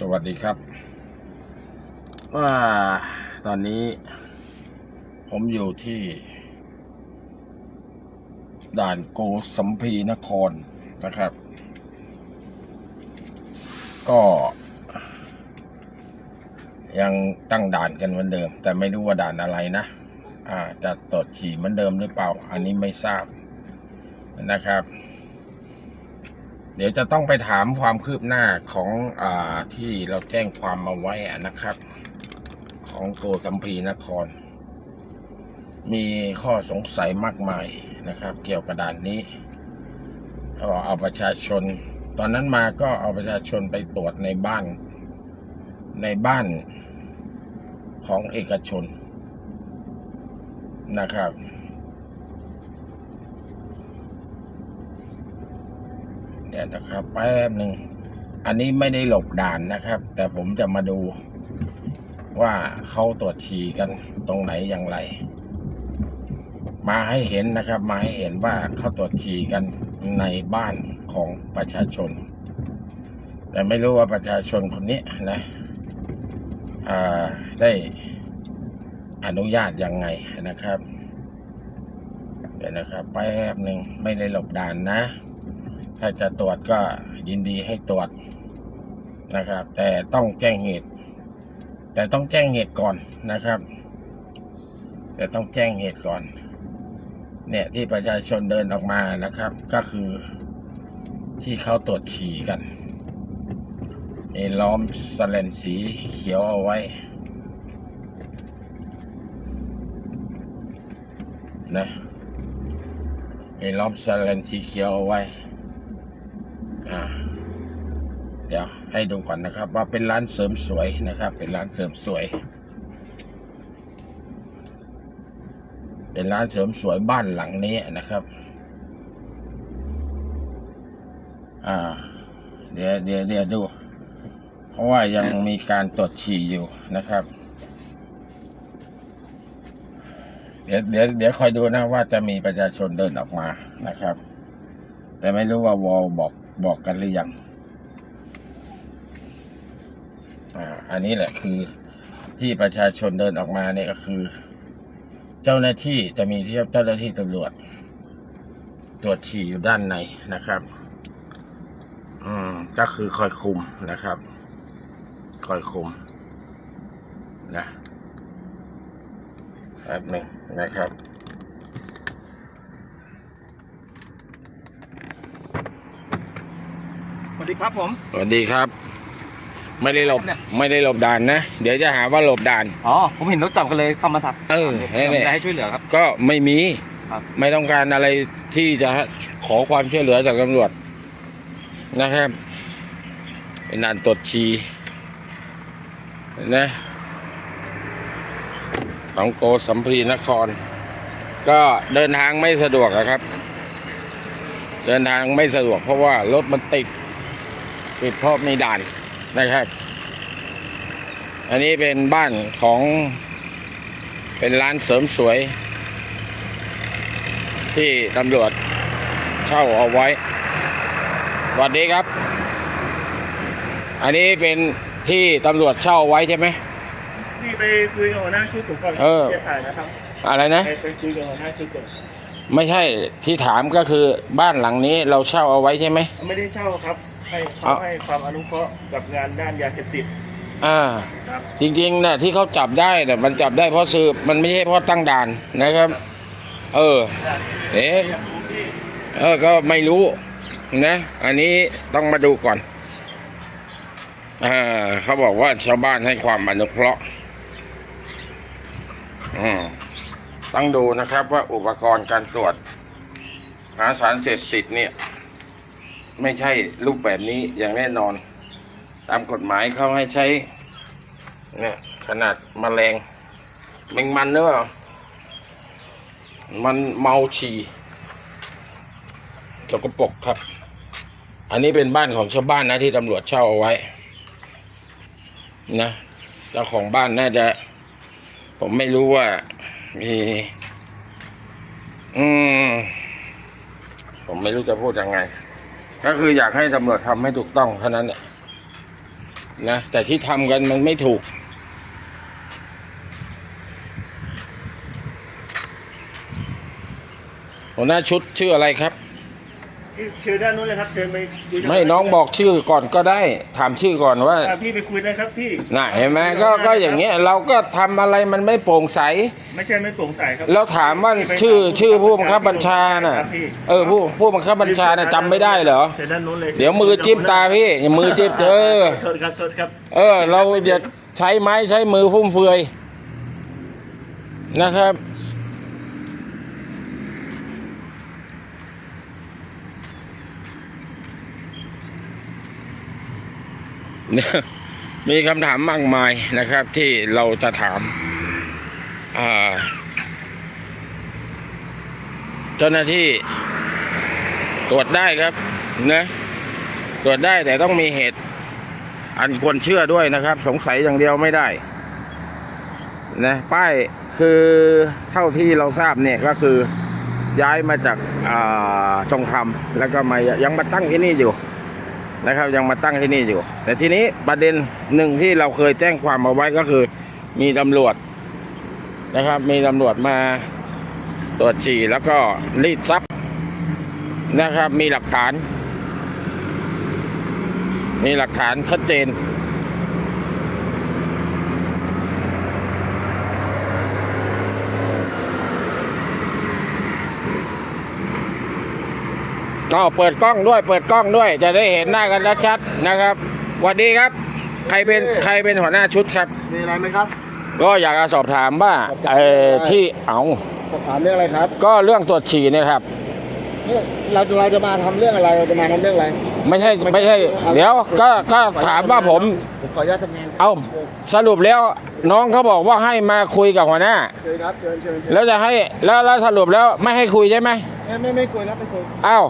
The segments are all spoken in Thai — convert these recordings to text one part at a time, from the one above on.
สวัสดีครับ ว่าตอนนี้ ผมอยู่ที่ ด่านโกสัมพีนครนะครับ ก็ ยังตั้งด่านกันเหมือนเดิม แต่ไม่รู้ว่าด่านอะไรนะอ่าจะตรวจฉี่เหมือนเดิมหรือเปล่า อันนี้ไม่ทราบนะครับ เดี๋ยวจะต้องไปถามความคืบหน้าของอที่เราแจ้งความมาไว้นะครับ ของโกสัมพีนคร มีข้อสงสัยมากมายนะครับ เกี่ยวกับด่านนี้เขาบอกเอาประชาชน ตอนนั้นมาก็เอาประชาชนไปตรวจในบ้าน ในบ้านของเอกชนนะครับ เดี๋ยวนะครับแป๊บหนึ่งอันนี้ไม่ได้หลบด่านนะครับ แต่ผมจะมาดูว่าเขาตรวจฉี่กันตรงไหนอย่างไร มาให้เห็นนะครับ มาให้เห็นว่าเขาตรวจฉี่กันในบ้านของประชาชน แต่ไม่รู้ว่าประชาชนคนนี้นะได้อนุญาตยังไงนะครับ เดี๋ยวนะครับแป๊บหนึ่งไม่ได้หลบด่านนะ ถ้าจะตรวจก็ยินดีให้ตรวจนะครับ แต่ต้องแจ้งเหตุ แต่ต้องแจ้งเหตุก่อนนะครับ แต่ต้องแจ้งเหตุก่อน เนี่ยที่ประชาชนเดินออกมานะครับ ก็คือที่เขาตรวจฉี่กันมีล้อมสแลนสีเขียวเอาไว้นะมีล้อมสแลนสีเขียวเอาไว้ อ่าเดี๋ยวให้ดูก่อนนะครับ ว่าเป็นร้านเสริมสวยนะครับ เป็นร้านเสริมสวย เป็นร้านเสริมสวยบ้านหลังนี้นะครับ อ่า เดี๋ยวเดี๋ยวเดี๋ยวดู เพราะว่ายังมีการตรวจฉี่อยู่นะครับเดี๋ยวเดี๋ยวเดี๋ยวคอยดูนะว่าจะมีประชาชนเดินออกมานะครับ แต่ไม่รู้ว่าวอลบอก บอกกันหรือยังอ่าอันนี้แหละคือที่ประชาชนเดินออกมาเนี่ยก็คือ เจ้าหน้าที่จะมีที่เจ้าหน้าที่ตำรวจ ตรวจฉี่อยู่ด้านในนะครับ อืมก็คือคอยคุมนะครับ คอยคุมนะแป๊บหนึ่งนะครับ วัสดีครับผม สวัสดีครับ ไม่ได้หลบ ไม่ได้หลบด่านนะ เดี๋ยวจะหาว่าหลบด่าน อ๋อ ผมเห็นรถจับกันเลยเข้ามาทักเออถามนี่มีอะไรให้ช่วยเหลือครับ ก็ไม่มีครับไม่ต้องการอะไรที่จะขอความช่วยเหลือจากตำรวจนะครับเป็นด่านตรวจชีนะของโกสัมพีนคร ก็เดินทางไม่สะดวกอะครับ เดินทางไม่สะดวกเพราะว่ารถมันติด ติดเพราะมีด่านนะครับ อันนี้เป็นบ้านของ เป็นร้านเสริมสวย ที่ตำรวจเช่าเอาไว้สวัสดีครับ อันนี้เป็นที่ตำรวจเช่าไว้ใช่ไหมนี่ไปคุยกับหัวหน้าชุดผมก่อนเออจะถ่ายนะครับ อะไรนะไปไปคุยกับหัวหน้าชุดก่อนไม่ใช่ที่ถามก็คือบ้านหลังนี้เราเช่าเอาไว้ใช่ไหมไม่ได้เช่าครับ ให้เขาเอาให้ความอนุเคราะห์กับงานด้านยาเสพติดอ่าครับ จริงๆนะที่เขาจับได้เนี่ยมันจับได้เพราะสืบมันไม่ใช่เพราะตั้งด่านนะครับ เออ เอ๊ะเออก็ไม่รู้นะ อันนี้ต้องมาดูก่อนอ่าเขาบอกว่าชาวบ้านให้ความอนุเคราะห์อืมต้องดูนะครับว่าอุปกรณ์การตรวจหาสารเสพติดเนี่ย ไม่ใช่รูปแบบนี้อย่างแน่นอน ตามกฎหมายเขาให้ใช้เนี่ยขนาดมแมลงแมงมันหรือเปล่ามันเมาฉี่สกปรกครับ อันนี้เป็นบ้านของชาวบ้านนะที่ตำรวจเช่าเอาไว้ นะเจ้าของบ้านน่าจะ ผมไม่รู้ว่ามี อืม ผมไม่รู้จะพูดยังไง ก็คืออยากให้ตำรวจทำให้ถูกต้องเท่านั้นแหละนะแต่ที่ทำกันมันไม่ถูก หัวหน้าชุดชื่ออะไรครับ เชิญด้านนู้นเลยครับเชิญไปคุยกัไม่น้องบอกชื่อก่อนก็ได้ ถามชื่อก่อนว่า อะพี่ไปคุยเลยครับพี่ น่ะเห็นไหมก็ก็อย่างเงี้ยเราก็ทำอะไรมันไม่โปร่งใส ไม่ใช่ไม่โปร่งใสครับแล้วถามว่าชื่อชื่อผู้บังคับบัญชาน่ะ ครับพี่เออผู้ผู้บังคับบัญชาน่ะจำไม่ได้เหรอ เชิญด้านนู้นเลยเดี๋ยวมือจิ้มตาพี่อย่ามือจิ้มเออ โทษครับโทษครับ เออ เราจะใช้ไม้ใช้มือฟุ่มเฟือยนะครับ เนี่ย มีคำถามมากมายนะครับ ที่เราจะถามเจ้าหน้าที่ตรวจได้ครับนะตรวจได้แต่ต้องมีเหตุ อันควรเชื่อด้วยนะครับ สงสัยอย่างเดียวไม่ได้นะป้ายคือเท่าที่เราทราบเนี่ยก็คือย้ายมาจากอ่าทรงธรรมแล้วก็มายังมาตั้งที่นี่อยู่ นะครับ ยังมาตั้งที่นี่อยู่ แต่ทีนี้ประเด็นหนึ่งที่เราเคยแจ้งความเอาไว้ก็คือ มีตำรวจนะครับ มีตำรวจมาตรวจฉี่แล้วก็รีดทรัพย์นะครับ มีหลักฐาน มีหลักฐานชัดเจน ก็เปิดกล้องด้วย เปิดกล้องด้วย จะได้เห็นหน้ากันชัดๆนะครับสวัสดีครับ ใครเป็นใครเป็นหัวหน้าชุดครับ มีอะไรไหมครับ ก็อยากจะสอบถามว่าเออที่เอาสอบถามเรื่องอะไรครับ ก็เรื่องตรวจฉี่เนี่ยครับเนี่ยเราจะเราจะมาทำเรื่องอะไรเราจะมาทำเรื่องอะไร ไม่ใช่ไม่ใช่ เดี๋ยวก็ก็ถามว่าผมผมขออนุญาตทำงานเอาสรุปแล้วน้องเขาบอกว่าให้มาคุยกับหัวหน้าเชิญครับเชิญเชิญเชิญแล้วจะให้แล้วแล้วสรุปแล้วไม่ให้คุยใช่ไหมไม่ไม่ไม่คุยแล้วไม่คุยอ้าว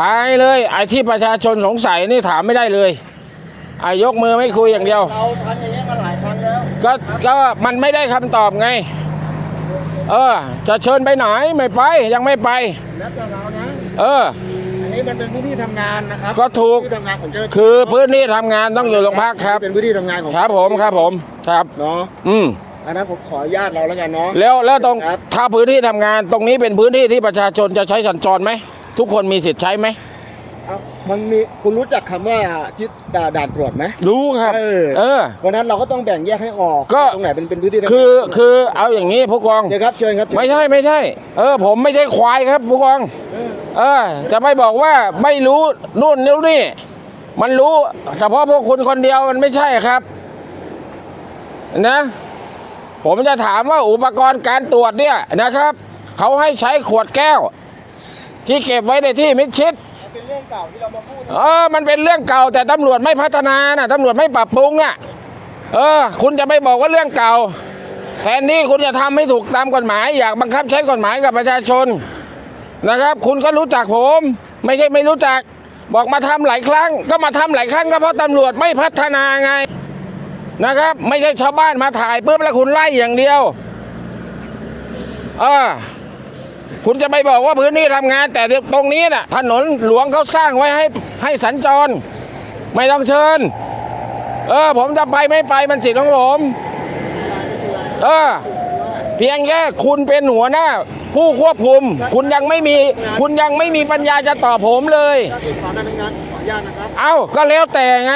ตายเลยไอ้ที่ประชาชนสงสัยนี่ถามไม่ได้เลยอายกมือไม่คุยอย่างเดียว เราทำอย่างนี้ยมาหลายครั้งแล้วก็ก็มันไม่ได้คำตอบไง เออ จะเชิญไปไหนไม่ไปยังไม่ไป แล้วแต่เรานะ เออ อันนี้มันเป็นพื้นที่ทำงานนะครับก็ถูก พื้นที่ทำงานของเจ้าหน้าที่คือพื้นที่ทำงานต้องอยู่โรงพักครับ เป็นพื้นที่ทำงานของครับผมครับผมครับ เนาะอืมอันนั้นผมขออนุญาตเราแล้วกันเนาะ แล้วแล้วตรงครับ ถ้าพื้นที่ทำงานตรงนี้เป็นพื้นที่ที่ประชาชนจะใช้สัญจรไหม ทุกคนมีสิทธิ์ใช้ไหมเอ้ามันมีคุณรู้จักคำว่าที่ด่าด่านตรวจไหม รู้ครับ เออ เออ เพราะฉะนั้นเราก็ต้องแบ่งแยกให้ออกก็ตรงไหนเป็นเป็นพื้นที่ทำงานคือคือเอาอย่างนี้ผู้กอง เชิญครับเชิญครับไม่ใช่ไม่ใช่ เออ ผมไม่ใช่ควายครับผู้กอง เออเออจะไม่บอกว่าไม่รู้นู่นนี่นี่ มันรู้ เฉพาะพวกคุณคนเดียวมันไม่ใช่ครับ นะ ผมจะถามว่าอุปกรณ์การตรวจเนี่ยนะครับ เขาให้ใช้ขวดแก้ว ที่เก็บไว้ในที่มิดชิดเป็นเรื่องเก่าที่เรามาพูดเออมันเป็นเรื่องเก่าแต่ตำรวจไม่พัฒนานะตำรวจไม่ปรับปรุงอะเออ คุณจะไม่บอกว่าเรื่องเก่าแทนนี้คุณจะทำให้ถูกตามกฎหมาย อยากบังคับใช้กฎหมายกับประชาชนนะครับ คุณก็รู้จักผม ไม่ใช่ไม่รู้จัก บอกมาทำหลายครั้ง ก็มาทำหลายครั้งก็เพราะตำรวจไม่พัฒนาไงนะครับ ไม่ใช่ชาวบ้านมาถ่ายปุ๊บแล้วคุณไล่อย่างเดียว เออ คุณจะไปบอกว่าพื้นที่ทำงาน แต่ตรงนี้น่ะถนนหลวงเขาสร้างไว้ให้ให้สัญจร ไม่ต้องเชิญ เออ ผมจะไปไม่ไปมันสิทธิ์ของผมเออเพียงแค่คุณเป็นหัวหน้า ผู้ควบคุม คุณยังไม่มี คุณยังไม่มีปัญญาจะตอบผมเลยถ้าติดต่อการทำงานขออนุญาตนะครับเอ้าก็แล้วแต่ไง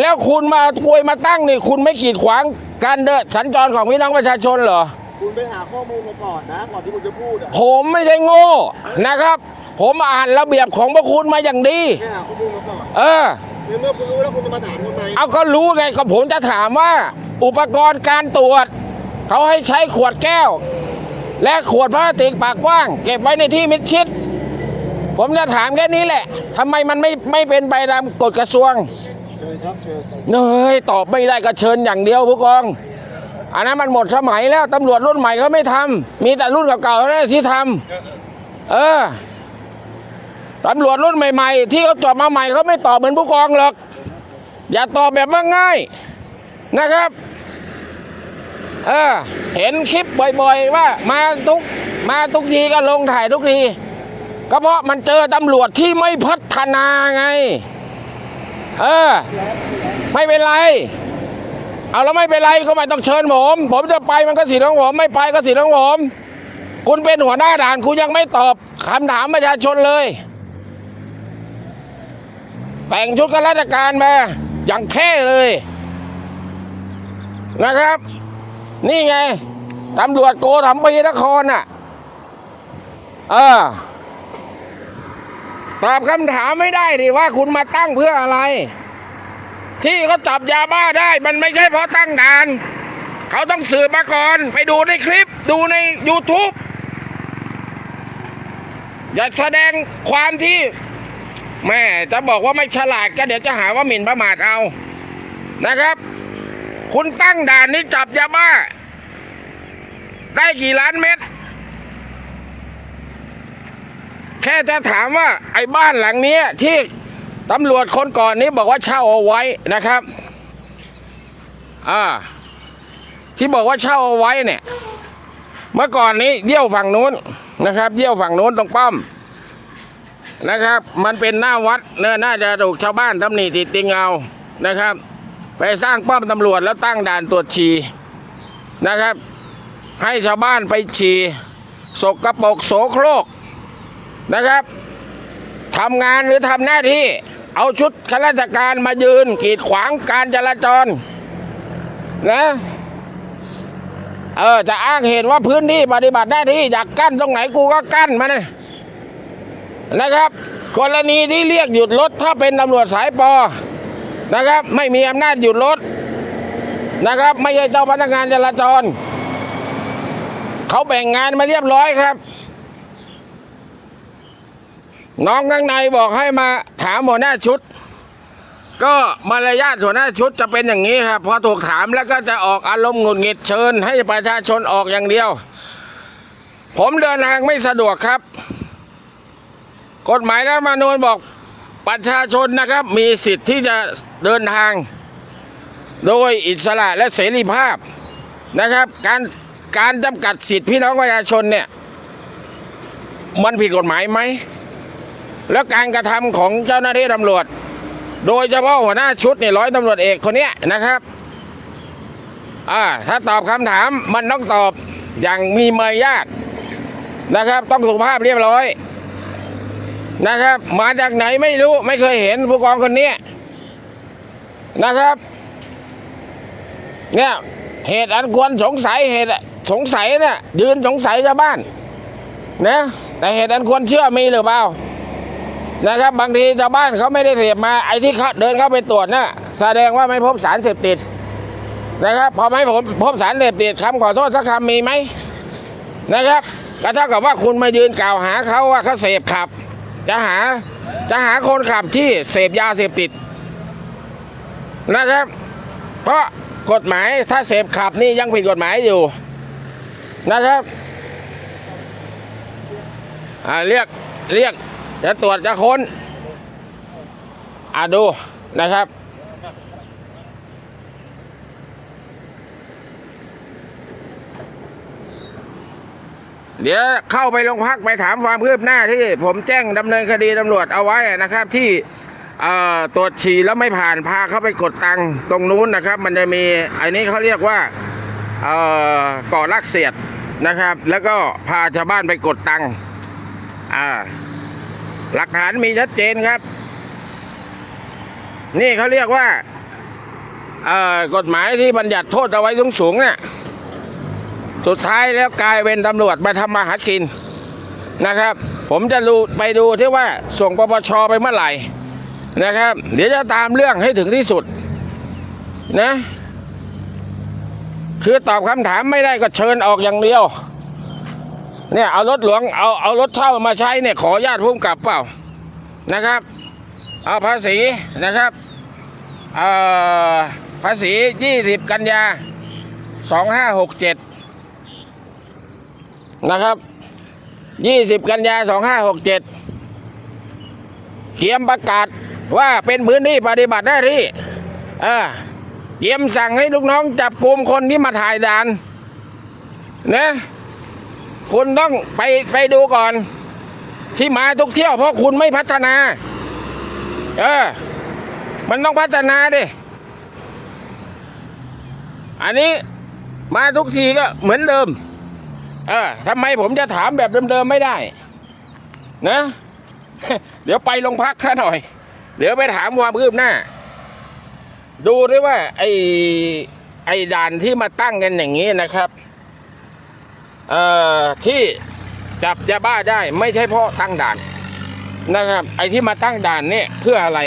แล้วคุณมากลวยมาตั้งนี่ คุณไม่ขีดขวางการเดินสัญจรของพี่น้องประชาชนเหรอ คุณไปหาข้อมูลมาก่อนนะก่อนที่คุณจะพูดอะผมไม่ใช่โง่นะครับ ผมอ่านระเบียบของพระคุณมาอย่างดี ไปหาข้อมูลมาก่อนเออ ในเมื่อคุณรู้แล้วคุณจะมาถามทำไมเอาก็รู้ไงก็ผมจะถามว่า อุปกรณ์การตรวจ เขาให้ใช้ขวดแก้ว และขวดพลาสติกปากกว้าง เก็บไว้ในที่มิดชิด ผมจะถามแค่นี้แหละทำไมมันไม่ไม่เป็นไปตามกฎกระทรวง เชิญครับเชิญเนยตอบไม่ได้ก็เชิญอย่างเดียวผู้กอง อันนั้นมันหมดสมัยแล้วตำรวจรุ่นใหม่เขาไม่ทำมีแต่รุ่นเก่าๆเท่านั้นที่ทำเออตำรวจรุ่นใหม่ ๆ ที่เขาจบมาใหม่เขาไม่ตอบเหมือนผู้กองหรอก อย่าตอบแบบว่าง่ายนะครับ เออ เห็นคลิปบ่อยๆ ว่า มาทุกมาทุกทีก็ลงถ่ายทุกทีก็เพราะมันเจอตำรวจที่ไม่พัฒนาไง เออ ไม่เป็นไร เอาแล้วไม่เป็นไรก็ไม่ต้องเชิญผม ผมจะไปมันก็สิทธิ์ของผมไม่ไปก็สิทธิ์ของผม คุณเป็นหัวหน้าด่านคุณยังไม่ตอบคำถามประชาชนเลย แต่งชุดข้าราชการมาอย่างเท่เลย นะครับ นี่ไงตำรวจโกธรรมปีนครน่ะเออตอบคำถามไม่ได้ดิว่าคุณมาตั้งเพื่ออะไร ที่เขาจับยาบ้าได้ มันไม่ใช่เพราะตั้งด่าน เขาต้องสืบมาก่อน ไปดูในคลิปดูใน YouTube อย่าแสดงความที่แม่จะบอกว่าไม่ฉลาดก็เดี๋ยวจะหาว่าหมิ่นประมาทเอานะครับ คุณตั้งด่านนี้จับยาบ้า ได้กี่ล้านเม็ดแค่จะถามว่าไอ้บ้านหลังนี้ที่ ตำรวจคนก่อนนี้บอกว่าเช่าเอาไว้นะครับ อ่า ที่บอกว่าเช่าเอาไว้เนี่ย เมื่อก่อนนี้เยี่ยวฝั่งนู้นนะครับเยี่ยวฝั่งนู้นตรงป้อมนะครับ มันเป็นหน้าวัดเน่น่าจะถูกชาวบ้านตำหนิติดติงเอานะครับ ไปสร้างป้อมตำรวจแล้วตั้งด่านตรวจฉี่นะครับ ให้ชาวบ้านไปฉี่สกกระปกโสโครกนะครับทำงานหรือทำหน้าที่ เอาชุดข้าราชการมายืน กีดขวางการจราจร นะเออจะอ้างเหตุว่าพื้นที่ปฏิบัติหน้าที่อยากกั้นตรงไหนกูก็กั้นมานะนะครับกรณีที่เรียกหยุดรถถ้าเป็นตำรวจสายปอนะครับ ไม่มีอำนาจหยุดรถนะครับ ไม่ใช่เจ้าพนักงานจราจร เขาแบ่งงานมาเรียบร้อยครับ น้องข้างในบอกให้มาถามหัวหน้าชุด ก็มารยาทหัวหน้าชุดจะเป็นอย่างนี้ครับพอถูกถามแล้วก็จะออกอารมณ์หงุดหงิดเชิญ ให้ประชาชนออกอย่างเดียว ผมเดินทางไม่สะดวกครับ กฎหมายรัฐมนูญบอกประชาชนนะครับ มีสิทธิ์ที่จะเดินทาง โดยอิสระและเสรีภาพนะครับ การการจำกัดสิทธิพี่น้องประชาชนเนี่ย มันผิดกฎหมายไหม แล้วการกระทำของเจ้าหน้าที่ตำรวจ โดยเฉพาะหัวหน้าชุดนี่ร้อยตำรวจเอกคนเนี้ยนะครับอ่าถ้าตอบคำถามมันต้องตอบอย่างมีมารยาทนะครับ ต้องสุภาพเรียบร้อยนะครับ มาจากไหนไม่รู้ไม่เคยเห็นผู้กองคนเนี้ยนะครับ เนี่ยเหตุอันควรสงสัยเหตุสงสัยเนี่ยยืนสงสัยชาวบ้านนะแต่เหตุอันควรเชื่อมีหรือเปล่า นะครับ บางทีชาวบ้านเขาไม่ได้เสพมาไอ้ที่เขาเดินเข้าไปตรวจน่ะแสดงว่าไม่พบสารเสพติดนะครับพอไม่ผมพบสารเสพติดคำขอโทษสักคำมีไหมนะครับก็เท่ากับว่าคุณมายืนกล่าวหาเขาว่าเขาเสพขับ จะหาจะหาคนขับที่เสพยาเสพติดนะครับ เพราะกฎหมายถ้าเสพขับนี่ยังผิดกฎหมายอยู่นะครับเรียกเรียก จะตรวจจะค้นอ่าดูนะครับ เดี๋ยวเข้าไปโรงพักไปถามความคืบหน้าที่ผมแจ้งดำเนินคดีตำรวจเอาไว้นะครับ ที่เอ่อตรวจฉี่แล้วไม่ผ่านพาเข้าไปกดตังตรงนู้นนะครับ มันจะมีอันนี้เขาเรียกว่าเอ่อก่อลักเสียดนะครับ แล้วก็พาชาวบ้านไปกดตังอ่า หลักฐานมีชัดเจนครับ นี่เขาเรียกว่าเอ่อกฎหมายที่บัญญัติโทษเอาไว้สูงๆเนี่ยสุดท้ายแล้วกลายเป็นตำรวจมาทำมาหากินนะครับ ผมจะดูไปดูที่ว่าส่งปปชไปเมื่อไหร่นะครับ เดี๋ยวจะตามเรื่องให้ถึงที่สุดนะ คือตอบคำถามไม่ได้ก็เชิญออกอย่างเดียว เนี่ยเอารถหลวงเอาเอารถเช่ามาใช้เนี่ยขอญาตพุ่มกลับเปล่านะครับ เอาภาษีนะครับเอ่อภาษี 20 กันยา 2567 นะครับ 20 กันยา 2567เขียมประกาศว่าเป็นพื้นที่ปฏิบัติหน้าที่เออเขียมสั่งให้ลูกน้องจับกลุ่มคนที่มาถ่ายด่านนะ คุณต้องไปไปดูก่อน ที่มาทุกเที่ยว เพราะคุณไม่พัฒนา เออ มันต้องพัฒนาดิ อันนี้มาทุกทีก็เหมือนเดิม เออทำไมผมจะถามแบบเดิมๆไม่ได้ นะ เดี๋ยวไปโรงพักข้าหน่อย เดี๋ยวไปถามความคืบหน้า ดูด้วยว่า ไอไอด่านที่มาตั้งกันอย่างนี้นะครับ เอ่อที่จับยาบ้าได้ไม่ใช่เพราะตั้งด่านนะครับ ไอ้ที่มาตั้งด่านเนี่ยเพื่ออะไร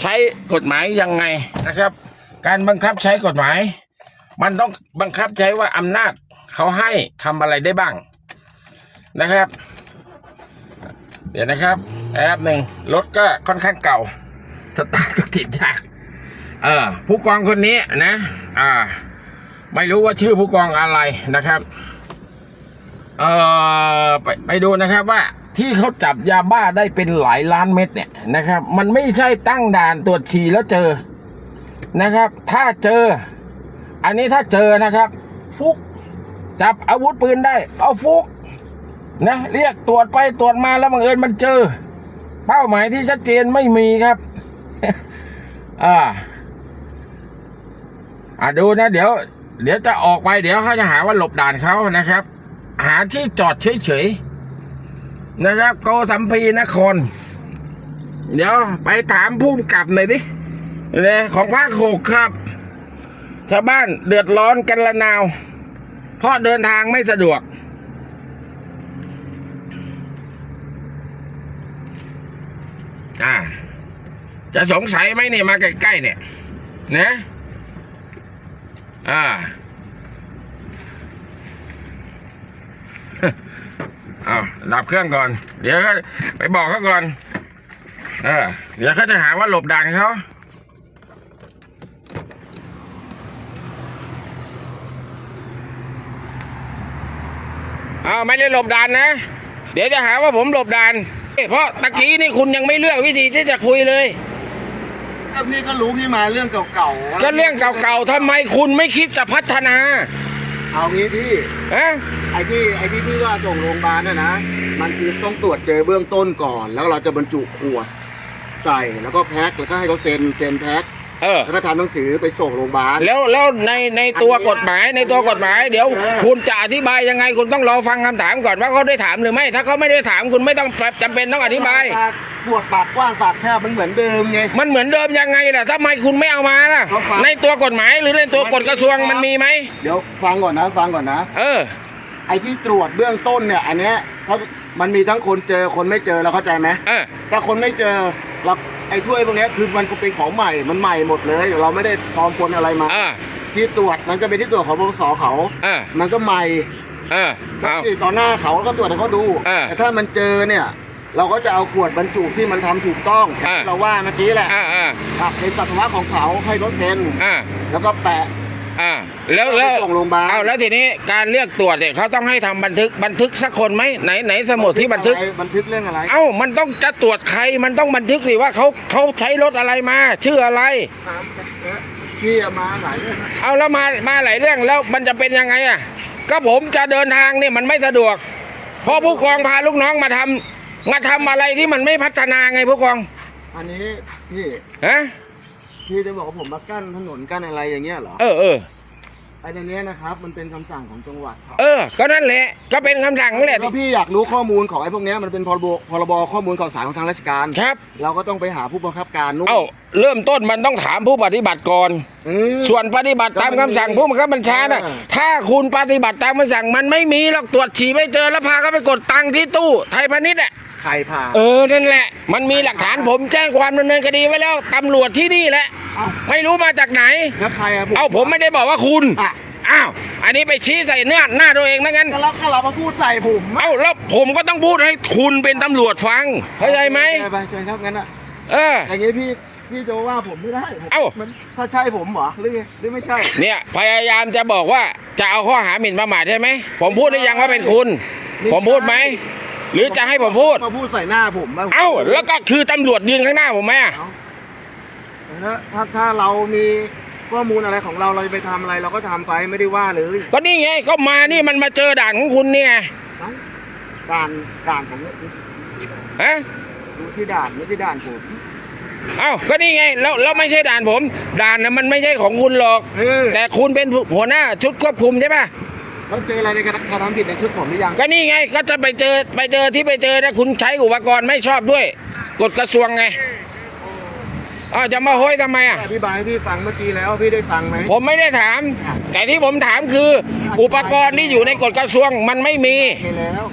ใช้กฎหมายยังไงนะครับ การบังคับใช้กฎหมาย มันต้องบังคับใช้ว่าอำนาจเขาให้ทำอะไรได้บ้างนะครับ เดี๋ยวนะครับแอปหนึ่งรถก็ค่อนข้างเก่าสตาร์ทก็ติดยากเออผู้กองคนนี้นะ อ่า ไม่รู้ว่าชื่อผู้กองอะไรนะครับ เออไปไปดูนะครับว่าที่เขาจับยาบ้าได้เป็นหลายล้านเม็ดเนี่ยนะครับ มันไม่ใช่ตั้งด่านตรวจฉี่แล้วเจอนะครับ ถ้าเจอ อันนี้ถ้าเจอนะครับ ฟุก จับอาวุธปืนได้ เอาฟุกนะเรียกตรวจไปตรวจมาแล้วบังเอิญมันเจอ เป้าหมายที่ชัดเจนไม่มีครับอ่าอ่าดูนะ เดี๋ยว เดี๋ยวจะออกไปเดี๋ยวเขาจะหาว่าหลบด่านเขานะครับ หาที่จอดเฉยๆนะครับโกสัมพีนคร เดี๋ยวไปถามผู้กับหน่อยดิเนี่ยของภาคหกครับ ชาวบ้านเดือดร้อนกันละนาว เพราะเดินทางไม่สะดวกอ่า จะสงสัยไหมเนี่ยมาใกล้ๆเนี่ย นะ อ่า อาดับเครื่องก่อน เดี๋ยวก็ไปบอกเขาก่อน เออ เดี๋ยวเขาจะหาว่าหลบด่านเขาเอาไม่ได้หลบด่านนะ เดี๋ยวจะหาว่าผมหลบด่าน เพราะตะกี้นี่คุณยังไม่เลือกวิธีที่จะคุยเลยก็พี่ก็รู้พี่มาเรื่องเก่าๆก็เรื่องเก่าๆทำไมคุณไม่คิดจะพัฒนา เอางี้พี่ฮะ ไอ้ที่ไอ้ที่พี่ว่าส่งโรงพยาบาลน่ะนะ มันคือต้องตรวจเจอเบื้องต้นก่อน แล้วเราจะบรรจุขวดใส่แล้วก็แพ็คแล้วก็ให้เขาเซ็นเซ็นแพ็คเออ แล้วก็ทำหนังสือไปส่งโรงพยาบาล แล้วแล้วในในตัวกฎหมายในตัวกฎหมายเดี๋ยวเออคุณจะอธิบายยังไงคุณต้องรอฟังคำถามก่อนว่าเขาได้ถามหรือไม่ ถ้าเขาไม่ได้ถามคุณไม่ต้องจำเป็นต้องอธิบาย ปวดปากกว้างปากแคบมันเหมือนเดิมไง มันเหมือนเดิมยังไงล่ะทำไมคุณไม่เอามาล่ะเขาฟังในตัวกฎหมายหรือในตัวกฎกระทรวงมันมีไหม เดี๋ยวฟังก่อนนะ ฟังก่อนนะ เออไอ้ที่ตรวจเบื้องต้นเนี่ยอันเนี้ยเขามันมีทั้งคนเจอคนไม่เจอเราเข้าใจไหมเออถ้าคนไม่เจอเราไอ้ถ้วยพวกเนี้ยคือมันเป็นของใหม่มันใหม่หมดเลย เราไม่ได้ปลอมปนอะไรมาอ่าที่ตรวจมันก็เป็นที่ตรวจของปปสเขาอ่ามันก็ใหม่อ่าก็เอา ที่ต่อหน้าเขาก็ตรวจให้เขาดูอ่าแต่ถ้ามันเจอเนี่ย เราก็จะเอาขวดบรรจุที่มันทำถูกต้องอ่าเราว่าเมื่อกี้แหละอ่าอ่าอะเป็นปัสสาวะของเขาให้เขาเซ็นอ่าแล้วก็แปะ อ่าแล้วแล้วเอาไปส่งโรงพยาบาลเอาแล้วทีนี้การเรียกตรวจเนี่ยเขาต้องให้ทำบันทึกบันทึกสักคนไหมไหนไหนสมุดที่บันทึกอะไรบันทึกเรื่องอะไรเอ้ามันต้องจะตรวจใครมันต้องบันทึกสิว่าเขาเขาใช้รถอะไรมา ชื่ออะไรพี่เอามาหลายเรื่องเอาแล้วมามาหลายเรื่องแล้วมันจะเป็นยังไงอะก็ผมจะเดินทางเนี่ยมันไม่สะดวก เพราะผู้กองพาลูกน้องมาทำมาทำอะไรที่มันไม่พัฒนาไงผู้กองอันนี้พี่ฮะ พี่จะบอกว่าผมมากั้นถนนกั้นอะไรอย่างเงี้ยเหรอเออเออไอ้ในเนี้ยนะครับมันเป็นคำสั่งของจังหวัดครับเออ ก็นั่นแหละ ก็เป็นคำสั่งนั่นแหละแล้วพี่อยากรู้ข้อมูลของไอ้พวกเนี้ยมันเป็นพรบพรบข้อมูลข่าวสารของทางราชการ ครับ เราก็ต้องไปหาผู้บังคับการนู่นเอ้าเริ่มต้นมันต้องถามผู้ปฏิบัติก่อน เออ ส่วนปฏิบัติตามคำสั่งผู้บังคับบัญชาน่ะเออถ้าคุณปฏิบัติตามคำสั่งมันไม่มีหรอกตรวจฉี่ไม่เจอแล้วพาเขาไปกดตังค์ที่ตู้ไทยพาณิชย์อะ ใครพา เออนั่นแหละ มันมีหลักฐานผมแจ้งความดำเนินคดีไว้แล้วตำรวจที่นี่แหละเอ้า ไม่รู้มาจากไหน แล้วใครอะเอ้าผมไม่ได้บอกว่าคุณอะอ้าวอันนี้ไปชี้ใส่เนื้อหน้าตัวเองนะงั้น ก็เราก็เรามาพูดใส่ผมเอ้าแล้วผมก็ต้องพูดให้คุณเป็นตำรวจฟังเข้าใจไหมไปเชิญครับงั้นอะเออ อย่างงี้พี่พี่จะว่าผมไม่ได้ผมเอ้ามั นถ้าใช่ผมเหรอหรือไงหรือไม่ใช่เนี่ยพยายามจะบอกว่าจะเอาข้อหาหมิ่นประมาทใช่ไหมผมพูดได้ยังว่าเป็นคุณ ผมพูดไหม หรือจะให้ผมพูด มาพูดใส่หน้าผมะเอ้า แล้วก็คือตำรวจยืนข้างหน้าผมไหมอะเอ้าแล้วถ้าถ้าเรามีข้อมูลอะไรของเราเราจะไปทำอะไรเราก็ทำไปไม่ได้ว่าเลยก็นี่ไงก็มานี่มันมาเจอด่านของคุณเนี่ยเอ้าด่านด่านผมฮะดูที่ด่านไม่ใช่ด่านผมเอ้าก็นี่ไงแล้วแล้วไม่ใช่ด่านผม ด่านนะมันไม่ใช่ของคุณหรอก เออแต่คุณเป็นหัวหน้าชุดควบคุมใช่ปะ แล้วเจออะไรในการกระทำผิดในชุดผมหรือยัง ก็นี่ไงก็จะไปเจอไปเจอที่ไปเจอนะคุณใช้อุปกรณ์ไม่ชอบด้วยกฎกระทรวงไงอ้าวจะมาโห้ยทำไมอะ อธิบายให้พี่ฟังเมื่อกี้แล้วพี่ได้ฟังไหม ผมไม่ได้ถาม แต่ที่ผมถามคือ อุปกรณ์ที่อยู่ในกฎกระทรวงมันไม่มี ไปแล้ว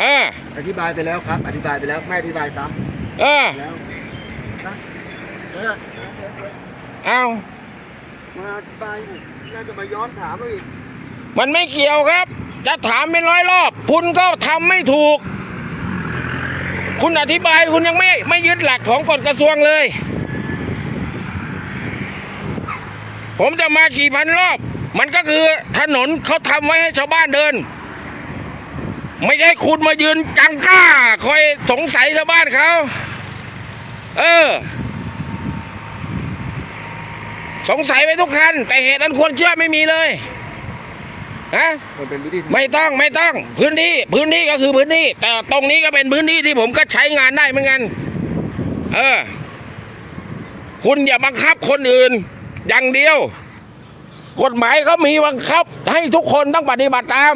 เออ อธิบายไปแล้วครับ อธิบายไปแล้วไม่อธิบายซ้เออำแล้วนะเออเอามาอธิบายอีกน่าจะมาย้อนถามเราอีก มันไม่เกี่ยวครับ จะถามเป็นร้อยรอบ คุณก็ทำไม่ถูก คุณอธิบายคุณยังไม่ไม่ยึดหลักของกฎกระทรวงเลย ผมจะมากี่พันรอบ มันก็คือถนนเขาทำไว้ให้ชาวบ้านเดิน ไม่ใช่คุณมายืนจังก้า คอยสงสัยชาวบ้านเขาเออ สงสัยไปทุกคัน แต่เหตุอันควรเชื่อไม่มีเลย นะมันเป็นวิธีไม่ต้องไม่ต้องพื้นที่พื้นที่ก็คือพื้นที่ แต่ตรงนี้ก็เป็นพื้นที่ที่ผมก็ใช้งานได้เหมือนกัน เออ คุณอย่าบังคับคนอื่น อย่างเดียว กฎหมายเขามีบังคับ ให้ทุกคนต้องปฏิบัติตาม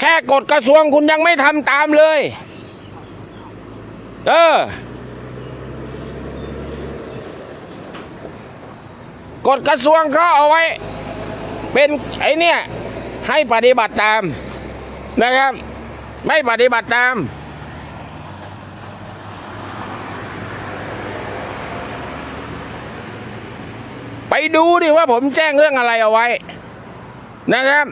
แค่กฎกระทรวงคุณยังไม่ทำตามเลย เออกฎกระทรวงเขาเอาไว้ เป็นไอเนี่ยให้ปฏิบัติตามนะครับ ไม่ปฏิบัติตาม ไปดูดิว่าผมแจ้งเรื่องอะไรเอาไว้นะครับ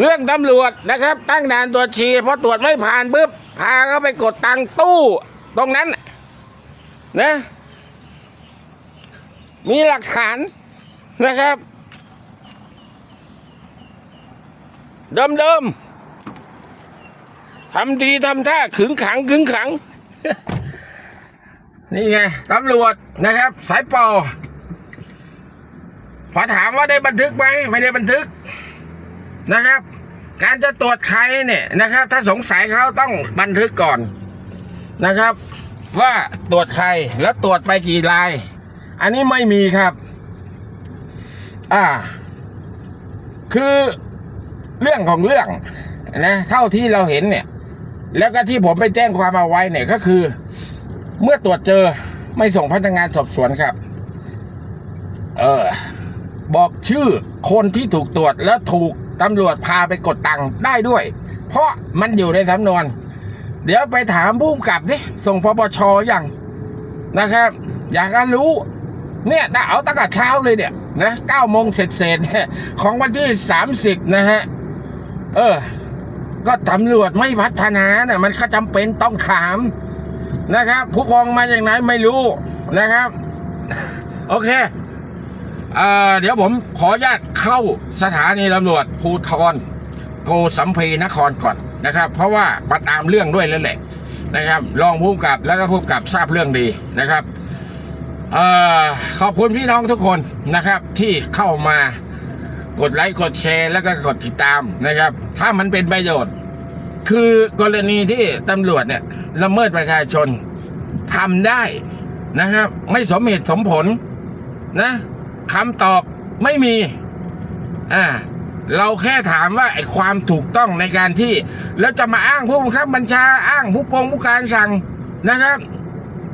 เรื่องตำรวจนะครับ ตั้งด่านตรวจฉี่พอตรวจไม่ผ่านปุ๊บพาเขาไปกดตังตู้ตรงนั้นนะมีหลักฐาน นะครับเดิมเดิมๆทำทีทำท่าขึงขังขึงขัง นี่ไงตำรวจนะครับ สายป่าพอถามว่าได้บันทึกไหมไม่ได้บันทึกนะครับ การจะตรวจใครเนี่ยนะครับ ถ้าสงสัยเขาต้องบันทึกก่อนนะครับ ว่าตรวจใครแล้วตรวจไปกี่ราย อันนี้ไม่มีครับ อ่า คือเรื่องของเรื่องนะเท่าที่เราเห็นเนี่ย แล้วก็ที่ผมไปแจ้งความเอาไว้เนี่ยก็คือ เมื่อตรวจเจอไม่ส่งพนักงานสอบสวนครับ เออ บอกชื่อคนที่ถูกตรวจแล้วถูกตำรวจพาไปกดตังค์ได้ด้วย เพราะมันอยู่ในสำนวน เดี๋ยวไปถามผู้กำกับสิส่งปปชอย่างนะครับ อยากจะรู้ เนี่ยถ้เอาตั้งแต่เช้าเลยเนี่ยนะเก้าโมงเสร็จเสร็จของวันที่สามสิบนะฮะ เออ ก็ตำรวจไม่พัฒนาเนี่ยมันก็จำเป็นต้องถามนะครับ ผู้กองมาจากไหนไม่รู้นะครับ โอเคเอ่เดี๋ยวผมขออนุญาตเข้าสถานีตำรวจภูทรโกสัมพีนครก่อนนะครับ เพราะว่ามาตามเรื่องด้วยแล้วแหละนะครับ รองผู้กับแล้วก็ผู้กับทราบเรื่องดีนะครับ ขอบคุณพี่น้องทุกคนนะครับ ที่เข้ามากดไลค์กดแชร์แล้วก็กดติดตามนะครับ ถ้ามันเป็นประโยชน์ คือกรณีที่ตำรวจเนี่ยละเมิดประชาชนทำได้นะครับ ไม่สมเหตุสมผลนะคำตอบไม่มีอ่าเราแค่ถามว่าไอ้ความถูกต้องในการที่ แล้วจะมาอ้างผู้บังคับบัญชาอ้างผู้กองผู้การสั่งนะครับ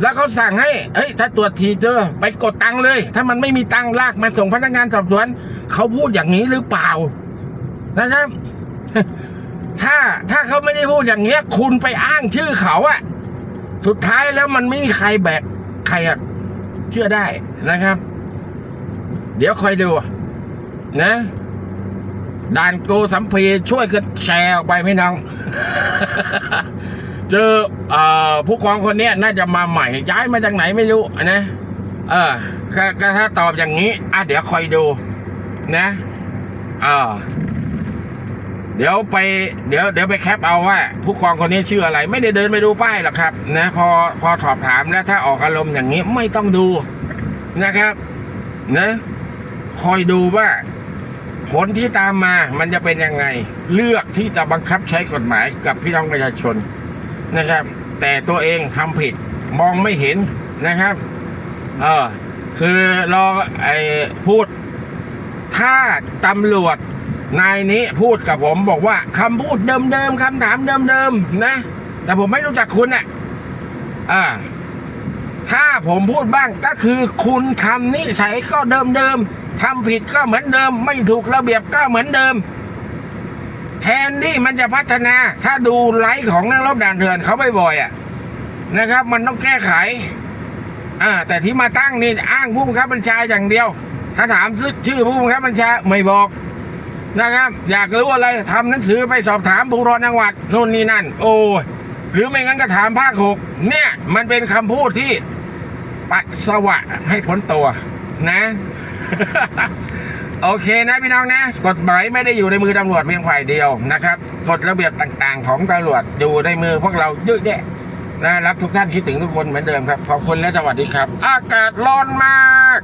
แล้วเขาสั่งให้เฮ้ยถ้าตรวจทีเจอไปกดตังค์เลย ถ้ามันไม่มีตังค์ลากมาส่งพนักงานสอบสวนเขาพูดอย่างนี้หรือเปล่านะครับ ถ้าถ้าเขาไม่ได้พูดอย่างเงี้ย คุณไปอ้างชื่อเขาอะสุดท้ายแล้วมันไม่มีใครแบกใครอะเชื่อได้นะครับ เดี๋ยวคอยดูนะด่านโกสัมพีช่วยกันแชร์ออกไปพี่น้อง เจอผู้กองคนนี้น่าจะมาใหม่ย้ายมาจากไหนไม่รู้นะเออก็ถ้าตอบอย่างนี้ อะเดี๋ยวคอยดู นะเออเดี๋ยวไป เดี๋ยวเดี๋ยวไปแคปเอาว่า ผู้กองคนนี้ชื่ออะไร ไม่ได้เดินไปดูป้ายหรอกครับ นะพอพอสอบถามแล้วถ้าออกอารมณ์อย่างนี้ไม่ต้องดูนะครับ นะคอยดูว่าผลที่ตามมามันจะเป็นยังไง เลือกที่จะบังคับใช้กฎหมายกับพี่น้องประชาชน นะครับ แต่ตัวเองทำผิดมองไม่เห็นนะครับ เออคือรอไอ้พูด ถ้าตำรวจนายนี้พูดกับผมบอกว่าคำพูดเดิมๆคำถามเดิมๆนะ แต่ผมไม่รู้จักคุณอะอ่าถ้าผมพูดบ้างก็คือคุณทำนิสัยก็เดิมๆทำผิดก็เหมือนเดิม ไม่ถูกระเบียบก็เหมือนเดิม แทนที่มันจะพัฒนาถ้าดูไลฟ์ของนักรบด่านเถื่อนเขาบ่อยๆอะนะครับ มันต้องแก้ไข อ่า แต่ที่มาตั้งนี่อ้างผู้บังคับบัญชาอย่างเดียว ถ้าถามชื่อผู้บังคับบัญชาไม่บอกนะครับ อยากรู้อะไรทำหนังสือไปสอบถามผู้รอจังหวัดนู่นนี่นั่น โอ้หรือไม่งั้นก็ถามภาคหกเนี่ย มันเป็นคำพูดที่ปัสสาวะให้พ้นตัวนะ โอเคนะพี่น้องนะ กฎหมายไม่ได้อยู่ในมือตำรวจเพียงฝ่ายเดียวนะครับกฎระเบียบต่างๆ ของตำรวจอยู่ในมือพวกเราเยอะแยะนะรักทุกท่านคิดถึงทุกคนเหมือนเดิมครับ ขอบคุณและสวัสดีครับ อากาศร้อนมาก